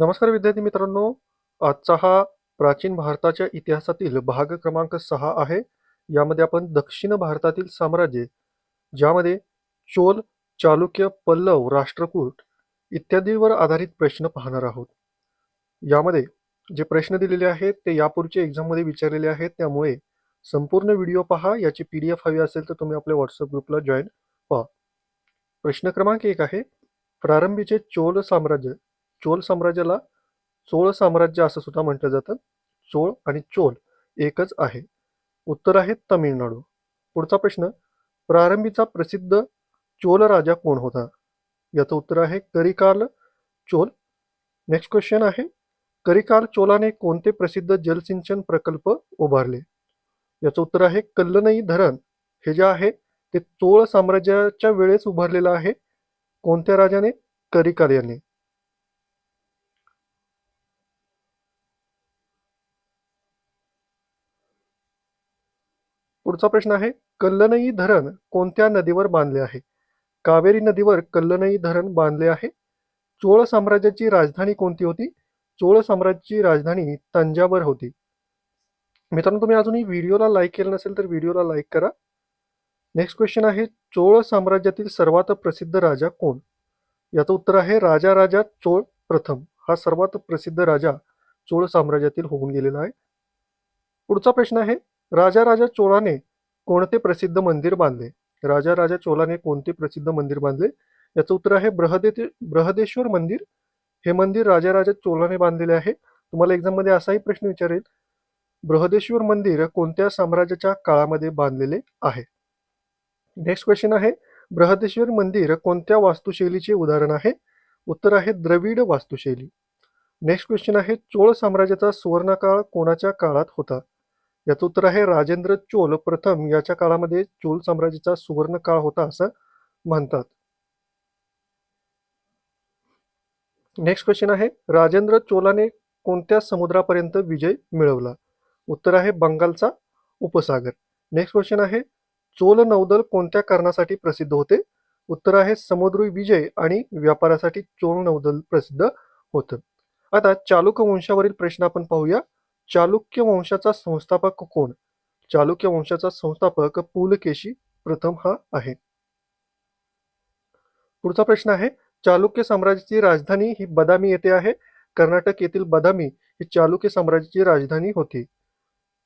नमस्कार विद्यार्थी मित्रांनो. आजचा हा प्राचीन भारताच्या इतिहासातील भाग क्रमांक सहा आहे. यामध्ये आपण दक्षिण भारतातील साम्राज्ये ज्यामध्ये चोल चालुक्य पल्लव राष्ट्रकूट इत्यादीवर आधारित प्रश्न पाहणार आहोत. यामध्ये जे प्रश्न दिलेले आहेत ते यापूर्वीच्या एक्झाममध्ये विचारलेले आहेत. त्यामुळे संपूर्ण व्हिडिओ पहा. याची पी डी एफ हवी असेल तर तुम्ही आपल्या व्हॉट्सअप ग्रुपला जॉईन व्हा प्रश्न क्रमांक एक आहे. प्रारंभीचे चोल साम्राज्य चोल साम्राज्याला चोळ साम्राज्य असं सुद्धा म्हटलं जातं. चोळ आणि चोल एकच आहे. उत्तर आहे तमिळनाडू. पुढचा प्रश्न प्रारंभीचा प्रसिद्ध चोल राजा कोण होता? याचं उत्तर आहे करिकाल चोल. नेक्स्ट क्वेश्चन आहे करिकाल चोलाने कोणते प्रसिद्ध जलसिंचन प्रकल्प उभारले? याचं उत्तर आहे कल्लनई धरण. हे जे आहे ते चोळ साम्राज्याच्या वेळेस उभारलेलं आहे. कोणत्या राजाने? करिकाल याने. पुढचा प्रश्न आहे कल्लनई धरण कोणत्या नदीवर बांधले आहे? कावेरी नदीवर कल्लनई धरण बांधले आहे. चोळ साम्राज्याची राजधानी कोणती होती? चोळ साम्राज्याची राजधानी तंजावर होती. मित्रांनो तुम्ही अजूनही व्हिडिओला लाईक केलं नसेल तर व्हिडिओला लाईक करा. नेक्स्ट क्वेश्चन आहे चोळ साम्राज्यातील सर्वात प्रसिद्ध राजा कोण? याचं उत्तर आहे राजा राजा चोळ प्रथम. हा सर्वात प्रसिद्ध राजा चोळ साम्राज्यातील होऊन गेलेला आहे. पुढचा प्रश्न आहे राजा राजा चोळाने कोणते प्रसिद्ध मंदिर बांधले? राजा राजा चोलाने कोणते प्रसिद्ध मंदिर बांधले? याचं उत्तर आहे बृहदे बृहदेश्वर मंदिर. हे मंदिर राजा राजा चोलाने बांधलेले आहे. तुम्हाला एक्झाममध्ये असाही प्रश्न विचारेल. बृहदेश्वर मंदिर कोणत्या साम्राज्याच्या काळामध्ये बांधलेले आहे? नेक्स्ट क्वेश्चन आहे बृहदेश्वर मंदिर कोणत्या वास्तुशैलीचे उदाहरण आहे? उत्तर आहे द्रविड वास्तुशैली. नेक्स्ट क्वेश्चन आहे चोळ साम्राज्याचा सुवर्णकाळ कोणाच्या काळात होता? याचं उत्तर आहे राजेंद्र चोल प्रथम याच्या काळामध्ये चोल साम्राज्याचा सुवर्ण काळ होता असं म्हणतात. नेक्स्ट क्वेश्चन आहे राजेंद्र चोलाने कोणत्या समुद्रापर्यंत विजय मिळवला? उत्तर आहे बंगालचा उपसागर. नेक्स्ट क्वेश्चन आहे चोल नौदल कोणत्या कारणासाठी प्रसिद्ध होते? उत्तर आहे समुद्री विजय आणि व्यापारासाठी चोल नौदल प्रसिद्ध होतं. आता चालुक्य वंशावरील प्रश्न आपण पाहूया. चालुक्य वंशाचा संस्थापक कोण? चालुक्य वंशाचा संस्थापक पुलकेशी प्रथम हा आहे. पुढचा प्रश्न आहे चालुक्य साम्राज्याची राजधानी ही बदामी येथे आहे कर्नाटक येथील बदामी ही चालुक्य साम्राज्याची राजधानी होती.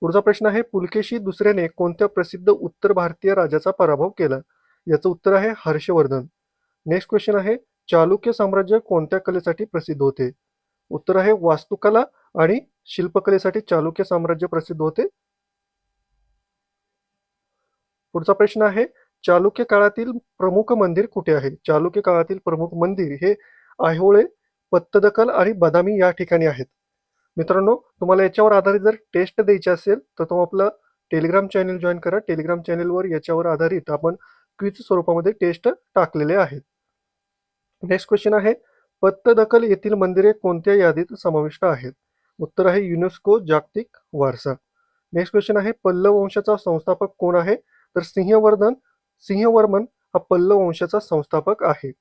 पुढचा प्रश्न आहे पुलकेशी दुसऱ्याने कोणत्या प्रसिद्ध उत्तर भारतीय राजाचा पराभव केला? याचं उत्तर आहे हर्षवर्धन. नेक्स्ट क्वेश्चन आहे चालुक्य साम्राज्य कोणत्या कलेसाठी प्रसिद्ध होते? उत्तर आहे वास्तुकला आणि शिल्पकलेसाठी चालुक्य साम्राज्य प्रसिद्ध होते. पुढचा प्रश्न आहे चालुक्य काळातील प्रमुख मंदिर कुठे आहे? चालुक्य काळातील प्रमुख मंदिर हे आहोळे पत्तदकल आणि बदामी या ठिकाणी आहेत. मित्रांनो तुम्हाला याच्यावर आधारित जर टेस्ट द्यायची असेल तर तुम्ही आपलं टेलिग्राम चॅनल जॉईन करा. टेलिग्राम चॅनलवर याच्यावर आधारित आपण क्विज स्वरूपामध्ये टेस्ट टाकलेले आहेत. नेक्स्ट क्वेश्चन आहे पत्तदखल येथील मंदिरे कोणत्या यादीत समाविष्ट आहेत? उत्तर आहे युनेस्को जागतिक वारसा. नेक्स्ट क्वेश्चन आहे पल्लव वंशाचा संस्थापक कोण आहे? तर सिंहवर्धन सिंहवर्मन हा पल्लव वंशाचा संस्थापक आहे.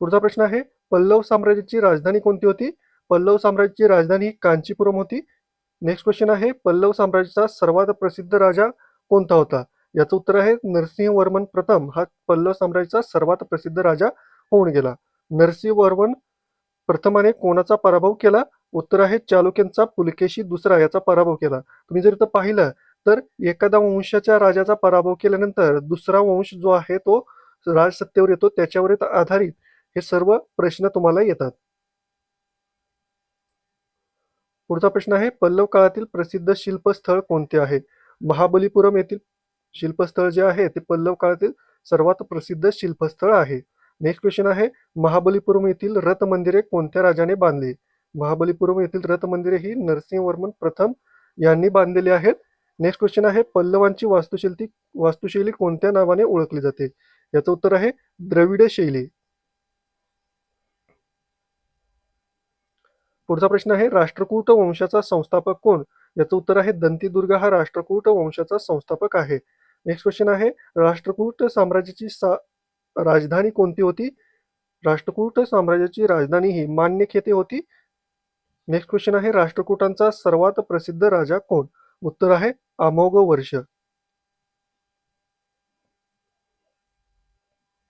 पुढचा प्रश्न आहे पल्लव साम्राज्याची राजधानी कोणती होती? पल्लव साम्राज्याची राजधानी कांचीपुरम होती. नेक्स्ट क्वेश्चन आहे पल्लव साम्राज्याचा सर्वात प्रसिद्ध राजा कोणता होता? याचं उत्तर आहे नरसिंहवर्मन प्रथम हा पल्लव साम्राज्याचा सर्वात प्रसिद्ध राजा होऊन गेला. नरसिंहवर्मन प्रथमाने कोणाचा पराभव केला? उत्तर आहे चालुक्यांचा पुलकेशी दुसरा याचा पराभव केला. तुम्ही जर इथं पाहिलं तर एखाद्या वंशाच्या राजाचा पराभव केल्यानंतर दुसरा वंश जो आहे तो राजसत्तेवर येतो त्याच्यावर आधारित हे सर्व प्रश्न तुम्हाला येतात. पुढचा प्रश्न आहे पल्लव काळातील प्रसिद्ध शिल्पस्थळ कोणते आहे? महाबलीपुरम येथील शिल्पस्थळ जे आहे ते पल्लव काळातील सर्वात प्रसिद्ध शिल्पस्थळ आहे. नेक्स्ट क्वेश्चन आहे महाबलीपुरम येथील रथ मंदिरे कोणत्या राजाने बांधली? महाबलीपुरम येथील रथ मंदिरे ही नरसिंहवर्मन प्रथम यांनी बांधलेली आहेत. नेक्स्ट क्वेश्चन आहे पल्लवांची वास्तुशैली वास्तुशैली कोणत्या नावाने ओळखली जाते? याचं उत्तर आहे द्रविड शैली. पुढचा प्रश्न आहे राष्ट्रकूट वंशाचा संस्थापक कोण? याचं उत्तर आहे दंतीदुर्ग हा राष्ट्रकूट वंशाचा संस्थापक आहे. नेक्स्ट क्वेश्चन आहे राष्ट्रकूट साम्राज्याची सा राजधानी कोणती होती? राष्ट्रकूट साम्राज्याची राजधानी ही मान्य खेते होती. नेक्स्ट क्वेश्चन आहे राष्ट्रकूटांचा सर्वात प्रसिद्ध राजा कोण? उत्तर आहे अमोघ वर्ष.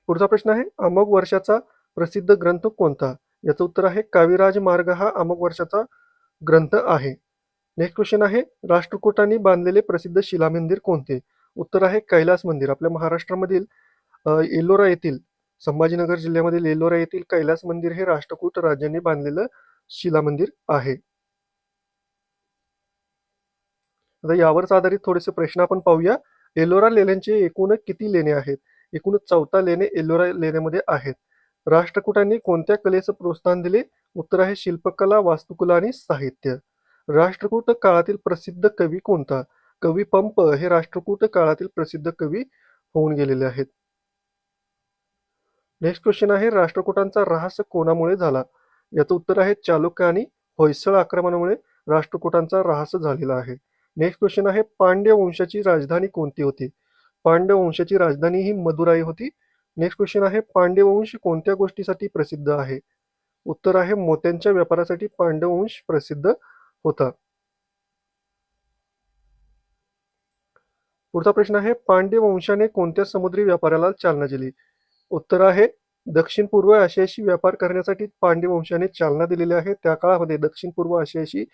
पुढचा प्रश्न आहे अमोघ वर्षाचा प्रसिद्ध ग्रंथ कोणता? याचं उत्तर आहे काविराज मार्ग हा अमोघ वर्षाचा ग्रंथ आहे. नेक्स्ट क्वेश्चन आहे राष्ट्रकूटांनी बांधलेले प्रसिद्ध शिलामंदिर कोणते? उत्तर आहे कैलास मंदिर. आपल्या महाराष्ट्रामधील अ, एलोरा येथील संभाजीनगर जिल्ह्यामधील एलोरा येथील कैलास मंदिर हे राष्ट्रकूट राज्यांनी बांधलेलं शिलामंदिर आहे. आता यावरच आधारित थोडेसे प्रश्न आपण पाहूया. एलोरा लेण्यांचे एकूण किती लेणे आहेत? एकूण चौथा लेणे एलोरा लेण्यामध्ये आहेत. राष्ट्रकूटांनी कोणत्या कलेचं प्रोत्साहन दिले? उत्तर आहे शिल्पकला वास्तुकला आणि साहित्य. राष्ट्रकूट काळातील प्रसिद्ध कवी कोणता? कवी पंप हे राष्ट्रकूट काळातील प्रसिद्ध कवी होऊन गेलेले आहेत. नेक्स्ट क्वेश्चन आहे राष्ट्रकूटांचा राहस कोणामुळे झाला? याचं उत्तर आहे चालुक्य आणि होयसळ आक्रमणामुळे राष्ट्रकूटांचा राहस झालेला आहे. नेक्स्ट क्वेश्चन आहे पांड्य वंशाची राजधानी कोणती होती? पांड्य वंशाची राजधानी ही मदुराई होती. नेक्स्ट क्वेश्चन आहे पांड्य वंश कोणत्या गोष्टीसाठी प्रसिद्ध आहे? उत्तर आहे मोत्यांच्या व्यापारासाठी पांडववंश वंश प्रसिद्ध होता. पुढचा प्रश्न आहे पांडे वंशाने कोणत्या समुद्री व्यापाराला चालना दिली? उत्तर आहे दक्षिण पूर्व आशियाशी व्यापार करण्यासाठी पांडे वंशाने चालना दिलेली आहे. त्या काळामध्ये दक्षिण पूर्व आशियाशी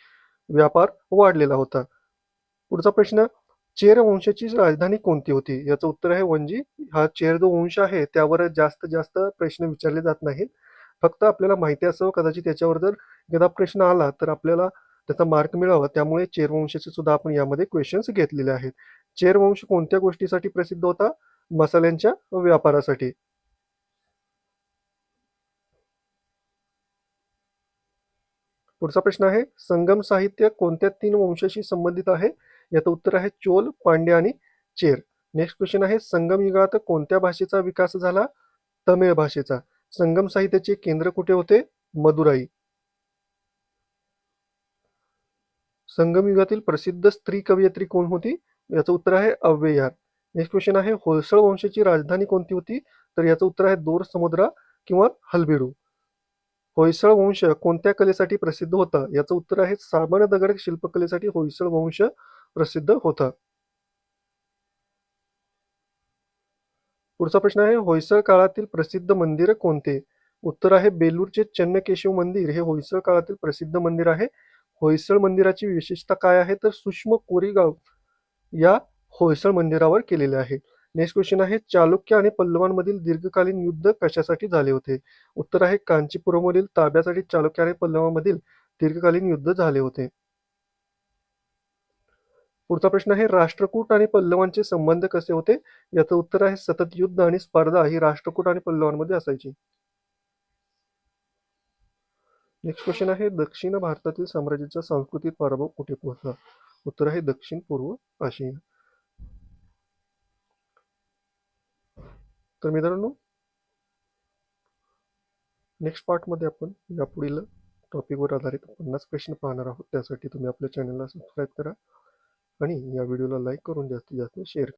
व्यापार वाढलेला होता. पुढचा प्रश्न चेर वंशाची राजधानी कोणती होती? याचं उत्तर आहे वंजी. हा चेर जो वंश आहे त्यावर जास्त जास्त प्रश्न विचारले जात नाहीत. फक्त आपल्याला माहिती असावं कदाचित त्याच्यावर जर एखादा प्रश्न आला तर आपल्याला त्याचा मार्क मिळावा. त्यामुळे चेर वंशाचे सुद्धा आपण यामध्ये क्वेश्चन्स घेतलेले आहेत. चेर वंश कोणत्या गोष्टीसाठी प्रसिद्ध होता? मसाल्यांच्या व्यापारासाठी. पुढचा प्रश्न आहे संगम साहित्य कोणत्या तीन वंशाशी संबंधित आहे? याचं उत्तर आहे चोल पांड्या आणि चेर. नेक्स्ट क्वेश्चन आहे संगम युगात कोणत्या भाषेचा विकास झाला? तमिळ भाषेचा. संगम साहित्याचे केंद्र कुठे होते? मदुराई. संगम युगातील प्रसिद्ध स्त्री कवयित्री कोण होती? याचं उत्तर आहे अव्ययार नेक्स्ट क्वेश्चन आहे होयसळ वंशाची राजधानी कोणती होती? तर याचं उत्तर आहे दोर समुद्रा किंवा हलबिडू. होयसळ वंश कोणत्या कलेसाठी प्रसिद्ध होता? याचं उत्तर आहे साबण दगड शिल्पकलेसाठी होयसळ वंश प्रसिद्ध होता. पुढचा प्रश्न आहे होयसळ काळातील प्रसिद्ध मंदिर कोणते? उत्तर आहे बेलूरचे चन्नकेशव मंदिर. हे होयसळ काळातील प्रसिद्ध मंदिर आहे. होयसळ मंदिराची विशेषता काय आहे? तर सूक्ष्म कोरीगाव या होयसळ मंदिरावर केलेले आहे. नेक्स्ट क्वेश्चन आहे चालुक्य आणि पल्लवांमधील दीर्घकालीन युद्ध कशासाठी झाले होते? उत्तर आहे कांचीपुरममधील ताब्यासाठी चालुक्य आणि पल्लवांमधील दीर्घकालीन युद्ध झाले होते. पुढचा प्रश्न आहे राष्ट्रकूट आणि पल्लवांचे संबंध कसे होते? याचं उत्तर आहे सतत युद्ध आणि स्पर्धा ही राष्ट्रकूट आणि पल्लवांमध्ये असायची. नेक्स्ट क्वेश्चन आहे दक्षिण भारतातील साम्राज्याचा सांस्कृतिक पराभव कुठे पोहोचला? उत्तर आहे दक्षिण पूर्व आशिया. तर मित्रांनो नेक्स्ट पार्टमध्ये आपण यापुढील टॉपिकवर आधारित पन्नास प्रश्न पाहणार आहोत. त्यासाठी तुम्ही आपल्या चॅनलला सबस्क्राईब करा आणि या व्हिडिओला लाईक करून जास्तीत जास्त शेअर करा